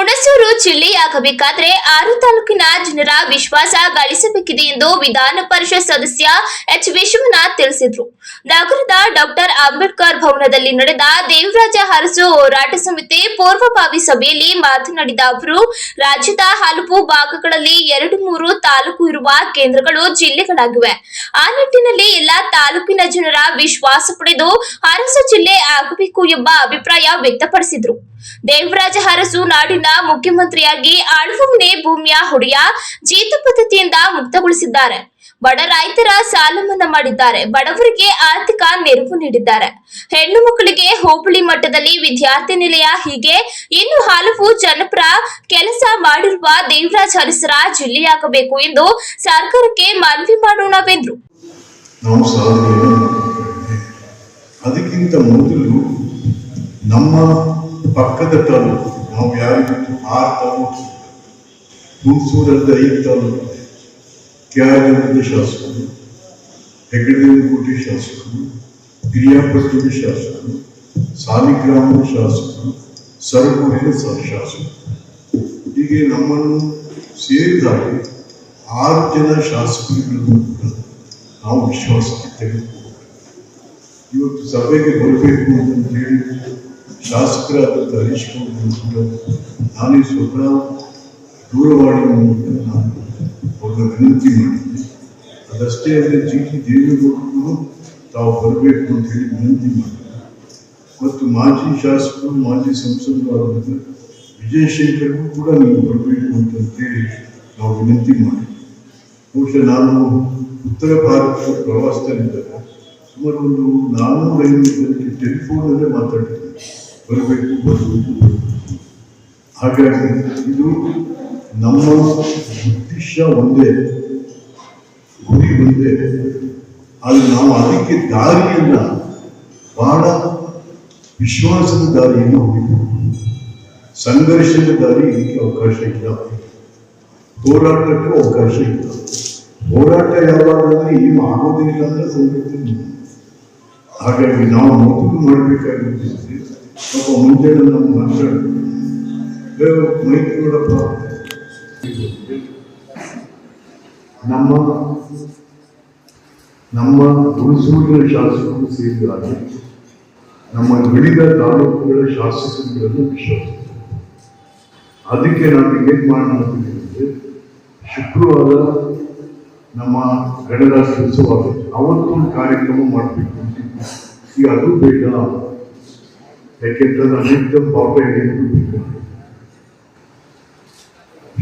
ಹುಣಸೂರು ಜಿಲ್ಲೆಯಾಗಬೇಕಾದ್ರೆ ಆರು ತಾಲೂಕಿನ ಜನರ ವಿಶ್ವಾಸ ಗಳಿಸಬೇಕಿದೆ ಎಂದು ವಿಧಾನ ಪರಿಷತ್ ಸದಸ್ಯ ಎಚ್. ವಿಶ್ವನಾಥ್ ತಿಳಿಸಿದರು. ನಗರದ ಡಾಕ್ಟರ್ ಅಂಬೇಡ್ಕರ್ ಭವನದಲ್ಲಿ ನಡೆದ ದೇವರಾಜ ಹರಸು ಹೋರಾಟ ಸಮಿತಿ ಪೂರ್ವಭಾವಿ ಸಭೆಯಲ್ಲಿ ಮಾತನಾಡಿದ ಅವರು, ರಾಜ್ಯದ ಹಲವು ಭಾಗಗಳಲ್ಲಿ ಎರಡು ಮೂರು ತಾಲೂಕು ಇರುವ ಕೇಂದ್ರಗಳು ಜಿಲ್ಲೆಗಳಾಗಿವೆ. ಆ ನಿಟ್ಟಿನಲ್ಲಿ ಎಲ್ಲಾ ತಾಲೂಕಿನ ಜನರ ವಿಶ್ವಾಸ ಪಡೆದು ಅರಸು ಜಿಲ್ಲೆ ಆಗಬೇಕು ಎಂಬ ಅಭಿಪ್ರಾಯ ವ್ಯಕ್ತಪಡಿಸಿದರು. ದೇವರಾಜ ಅರಸು ನಾಡಿನ ಮುಖ್ಯಮಂತ್ರಿಯಾಗಿ ಆಳುವ ಭೂಮಿಯ ಹೊಡೆಯ ಜೀತ ಪದ್ಧತಿಯಿಂದ ಮುಕ್ತಗೊಳಿಸಿದ್ದಾರೆ. ಬಡ ರೈತರ ಸಾಲ ಮನ್ನಾ ಮಾಡಿದ್ದಾರೆ. ಬಡವರಿಗೆ ಆರ್ಥಿಕ ನೆರವು ನೀಡಿದ್ದಾರೆ. ಹೆಣ್ಣು ಮಕ್ಕಳಿಗೆ ಹೋಬಳಿ ಮಟ್ಟದಲ್ಲಿ ವಿದ್ಯಾರ್ಥಿ ನಿಲಯ ಹೀಗೆ ಇನ್ನು ಹಲವು ಜನಪರ ಕೆಲಸ ಮಾಡಿರುವ ದೇವರಾಜ ಹರಿಸರ ಜಿಲ್ಲೆಯಾಗಬೇಕು ಎಂದು ಸರ್ಕಾರಕ್ಕೆ ಮನವಿ ಮಾಡೋಣವೆಂದರು ಅದಕ್ಕಿಂತ ಮೊದಲು ನಮ್ಮ ಪಕ್ಕದ ತಾಲೂಕು ನಾವು ಯಾರಿಗೂ ಆರು ತಾಲೂಕು ಹುಣಸೂರಲ್ಲಿ ಐದು ತಾಲೂಕು ಇದೆ ಕ್ಯಾರಗದ ಶಾಸಕರು ಹೆಗ್ಗಡದೇವನಕೋಟೆ ಶಾಸಕರು ಪಿರಿಯಾಪಟ್ಟಣದ ಶಾಸಕರು ಸಾಲಿಗ್ರಾಮದ ಶಾಸಕರು ಸರಗೂರಿನ ಸ- ಶಾಸಕರು. ಹೀಗೆ ನಮ್ಮನ್ನು ಸೇರಿದಾಗ ಆರು ಜನ ಶಾಸಕರುಗಳನ್ನು ಕೂಡ ನಾವು ವಿಶ್ವಾಸಕ್ಕೆ ತೆಗೆದುಕೊಂಡು ಇವತ್ತು ಸಭೆಗೆ ಬರಬೇಕು ಅಂತ ಹೇಳಿ ಶಾಸಕರಾದಂಥ ಹರೀಶ್ ನಾನು ನಾನೇ ಸ್ವತಃ ದೂರವಾಣಿ ಮೂಲಕ ನಾನು ಅವ್ರನ್ನ ವಿನಂತಿ ಮಾಡಿದ್ದೆ ಅದಷ್ಟೇ ಅಲ್ಲದೆ ಜಿ ಟಿ ತಾವು ಬರಬೇಕು ಅಂತ ಹೇಳಿ ವಿನಂತಿ ಮಾಡಿದ್ದೆ ಮತ್ತು ಮಾಜಿ ಶಾಸಕರು, ಮಾಜಿ ಸಂಸದರಾದಂಥ ವಿಜಯಶೇಖರ್ಗೂ ಕೂಡ ನೀವು ಬರಬೇಕು ಅಂತ ಹೇಳಿ ನಾವು ವಿನಂತಿ ಮಾಡಿದ್ವಿ ಬಹುಶಃ ನಾನು ಉತ್ತರ ಭಾರತದ ಪ್ರವಾಸದಲ್ಲಿದ್ದಾಗ ಸುಮಾರು ಒಂದು ನಾನ್ನೂರ ಐನೂರು ಜನಕ್ಕೆ ಟೆಲಿಫೋನಲ್ಲೇ ಮಾತಾಡಿದ್ದೆ. ಬರಬೇಕು ಹಾಗಾಗಿ ಇದು ನಮ್ಮ ಉದ್ದೇಶ ಒಂದೇ ಗುರಿ ಒಂದೇ ಆದರೆ ನಾವು ಅದಕ್ಕೆ ದಾರಿಯನ್ನು ಬಹಳ ವಿಶ್ವಾಸದ ದಾರಿಯನ್ನು ಹೋಗಬೇಕು ಸಂಘರ್ಷದ ದಾರಿ ಇದಕ್ಕೆ ಅವಕಾಶ ಇಲ್ಲ ಹೋರಾಟಕ್ಕೆ ಅವಕಾಶ ಇಲ್ಲ ಹೋರಾಟ ಯಾವಾಗಂದ್ರೆ ಏನು ಆಗೋದಿಲ್ಲ ಅಂದ್ರೆ ಸಂಗತಿ ಹಾಗಾಗಿ ನಾವು ಮೊದಲು ಮಾಡಬೇಕಾಗಿರ್ತದೆ ಒಬ್ಬ ಮುಂಜಾನೆ ನಮ್ಮ ಮೈಕ್ ನೋಡಪ್ಪ. ನಮ್ಮ ನಮ್ಮ ಹುಣಸೂರಿನ ಶಾಸಕರು ಸೇರಿದಾಗ ನಮ್ಮ ವಿವಿಧ ತಾಲೂಕುಗಳ ಶಾಸಕರುಗಳನ್ನು ವಿಶ್ವಾಸ ಅದಕ್ಕೆ ನಾವು ಏನ್ ಮಾಡೋಣ ಅಂದ್ರೆ ಶುಕ್ರವಾರ ನಮ್ಮ ಗಣರಾಜ್ಯೋತ್ಸವ ಆಗುತ್ತೆ. ಅವತ್ತು ಕಾರ್ಯಕ್ರಮ ಮಾಡಬೇಕು ಈಗ ಅದು ಬೇಡ. ಯಾಕೆಂತಂದ್ರೆ ಅನೇಕ ಪಾಪ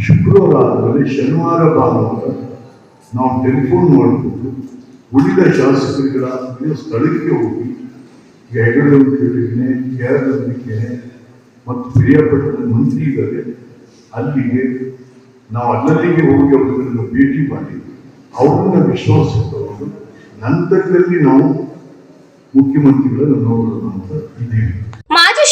ಶುಕ್ರವಾರದಲ್ಲಿ ಶನಿವಾರ ಭಾನುವಾರ ನಾವು ಟೆಲಿಫೋನ್ ಮಾಡಿಕೊಂಡು ಉಳಿದ ಶಾಸಕರುಗಳ ಸ್ಥಳಕ್ಕೆ ಹೋಗಿ ಈಗ ಹೆಗಡೆ ಕೇಳಿದ್ದೇನೆ ಕೇರಳದಲ್ಲಿದ್ದೇನೆ ಮತ್ತು ಪ್ರಿಯಪಟ್ಟಣದ ಮಂತ್ರಿ ಇದ್ದಾರೆ ಅಲ್ಲಿಗೆ ನಾವು ಅಲ್ಲಲ್ಲಿಗೆ ಹೋಗಿ ಅವರನ್ನು ಭೇಟಿ ಮಾಡಿ ಅವ್ರನ್ನ ವಿಶ್ವಾಸ ನಂತರದಲ್ಲಿ ನಾವು ಮುಖ್ಯಮಂತ್ರಿಗಳನ್ನು ನೋಡೋಣ ಅಂತ ಇದ್ದೀವಿ.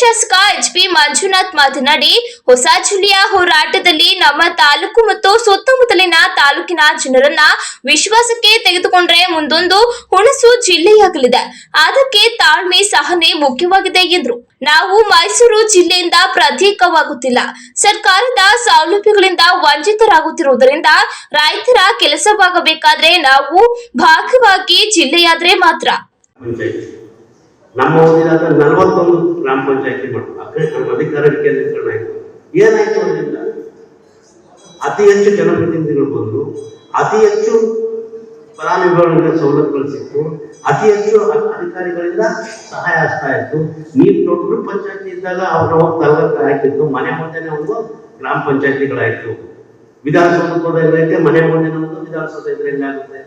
ಶಾಸಕ ಎಚ್. ಪಿ. ಮಂಜುನಾಥ್ ಮಾತನಾಡಿ, ಹೊಸ ಜಿಲ್ಲೆಯ ಹೋರಾಟದಲ್ಲಿ ನಮ್ಮ ತಾಲೂಕು ಮತ್ತು ಸುತ್ತಮುತ್ತಲಿನ ತಾಲೂಕಿನ ಜನರನ್ನ ವಿಶ್ವಾಸಕ್ಕೆ ತೆಗೆದುಕೊಂಡ್ರೆ ಮುಂದೊಂದು ಹುಣಸು ಜಿಲ್ಲೆಯಾಗಲಿದೆ. ಅದಕ್ಕೆ ತಾಳ್ಮೆ ಸಹನೆ ಮುಖ್ಯವಾಗಿದೆ ಎಂದರು. ನಾವು ಮೈಸೂರು ಜಿಲ್ಲೆಯಿಂದ ಪ್ರತ್ಯೇಕವಾಗುತ್ತಿಲ್ಲ. ಸರ್ಕಾರದ ಸೌಲಭ್ಯಗಳಿಂದ ವಂಚಿತರಾಗುತ್ತಿರುವುದರಿಂದ ರೈತರ ಕೆಲಸವಾಗಬೇಕಾದ್ರೆ ನಾವು ಭಾಗವಾಗಿ ಜಿಲ್ಲೆಯಾದ್ರೆ ಮಾತ್ರ. ನಮ್ಮ ಓದಿದಾಗ ನಲವತ್ತೊಂದು ಗ್ರಾಮ ಪಂಚಾಯತಿ ಮಾಡ್ತಾರೆ ನಮ್ಮ ಅಧಿಕಾರ ಕೇಂದ್ರೀಕರಣ ಆಯಿತು. ಏನಾಯ್ತು ಅದರಿಂದ ಅತಿ ಹೆಚ್ಚು ಜನಪ್ರತಿನಿಧಿಗಳು ಬಂದು, ಅತಿ ಹೆಚ್ಚು ಫಲಾನುಭವಿಗಳಿಗೆ ಸವಲತ್ತುಗಳು ಸಿಕ್ಕು, ಅತಿ ಹೆಚ್ಚು ಅಧಿಕಾರಿಗಳಿಂದ ಸಹಾಯ ಆಗ್ತಾ ಇತ್ತು. ನೀವು ದೊಡ್ಡ ಪಂಚಾಯತಿ ಇದ್ದಾಗ ಅವ್ರ ತಲುಪಕ್ಕೆ ಆಗ್ತಿತ್ತು ಮನೆ ಮುಂದೆನೆ ಒಂದು ಗ್ರಾಮ ಪಂಚಾಯತಿಗಳಾಯ್ತು. ವಿಧಾನಸೌಧ ಎಲ್ಲೈತೆ ಮನೆ ಮುಂದೆ ಒಂದು ವಿಧಾನಸೌಧ ಇದ್ರೆ ಹೆಂಗಾಗುತ್ತೆ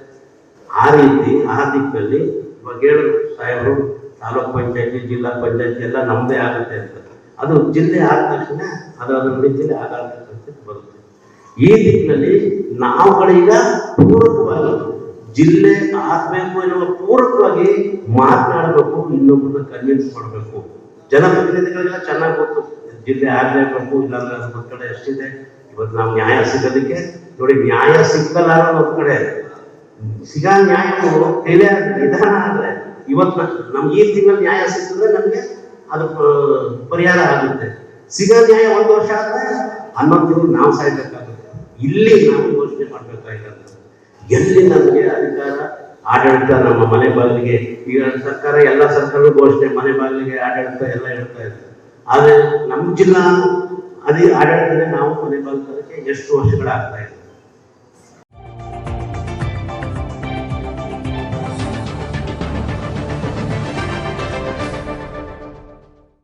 ಆ ರೀತಿ, ಆ ದಿಕ್ಕಲ್ಲಿ ಬಗೇಳ್ ಸಾಹೇಬರು ತಾಲೂಕ್ ಪಂಚಾಯತಿ, ಜಿಲ್ಲಾ ಪಂಚಾಯತಿ ಎಲ್ಲ ನಮ್ಮದೇ ಆಗುತ್ತೆ ಅಂತ. ಅದು ಜಿಲ್ಲೆ ಆದ ತಕ್ಷಣ ಅದು ಅದರ ಜಿಲ್ಲೆ ಆಗಾಗ್ತಕ್ಕಂಥದ್ದು ಬರುತ್ತೆ. ಈ ದಿಕ್ಕಿನಲ್ಲಿ ನಾವುಗಳೀಗ ಪೂರಕವಾಗಿ ಜಿಲ್ಲೆ ಆಗಬೇಕು ಎನ್ನುವ ಪೂರಕವಾಗಿ ಮಾತನಾಡಬೇಕು, ಇನ್ನೊಬ್ಬರನ್ನ ಕನ್ವಿನ್ಸ್ ಮಾಡಬೇಕು. ಜನಪ್ರತಿನಿಧಿಗಳಿಗೆಲ್ಲ ಚೆನ್ನಾಗಿ ಗೊತ್ತು. ಜಿಲ್ಲೆ ಆಗಲೇಬೇಕು, ಇಲ್ಲಾಂದ್ರೆ ಒಂದ್ ಕಡೆ ಎಷ್ಟಿದೆ. ಇವತ್ತು ನಾವು ನ್ಯಾಯ ಸಿಗೋದಕ್ಕೆ ನೋಡಿ, ನ್ಯಾಯ ಸಿಕ್ಕಲ್ಲ ನಮ್ಮ ಒಂದ್ ಕಡೆ. ಸಿಗ ನ್ಯಾಯವು ನಿಧಾನ ಆದ್ರೆ ಇವತ್ತು ನಮ್ಗೆ ಈ ತಿಂಗಳು ನ್ಯಾಯ ಸಿಕ್ಕಿದ್ರೆ ನಮಗೆ ಅದು ಪರಿಹಾರ ಆಗುತ್ತೆ. ಸಿಗೋ ನ್ಯಾಯ ಒಂದು ವರ್ಷ ಆದ್ರೆ ಹನ್ನೊಂದು ತಿಂಗಳು ನಾವು ಸಾಯ್ಬೇಕಾಗುತ್ತೆ. ಇಲ್ಲಿ ನಾವು ಘೋಷಣೆ ಮಾಡ್ಬೇಕಾಗಿರೋದು. ಎಲ್ಲಿ ನಮಗೆ ಅಧಿಕಾರ? ಆಡಳಿತ ನಮ್ಮ ಮನೆ ಬಾಗಿಲಿಗೆ. ಈಗ ಸರ್ಕಾರ, ಎಲ್ಲ ಸರ್ಕಾರ ಘೋಷಣೆ, ಮನೆ ಬಾಗಿಲಿಗೆ ಆಡಳಿತ ಎಲ್ಲ ಹೇಳ್ತಾ ಇದೆ. ಆದ್ರೆ ನಮ್ಮ ಜಿಲ್ಲಾ ಅದೇ ಆಡಳಿತನೇ ನಾವು ಮನೆ ಬಾಗಿಲಕ್ಕೆ ಎಷ್ಟು ವರ್ಷಗಳಾಗ್ತಾ ಇದೆ.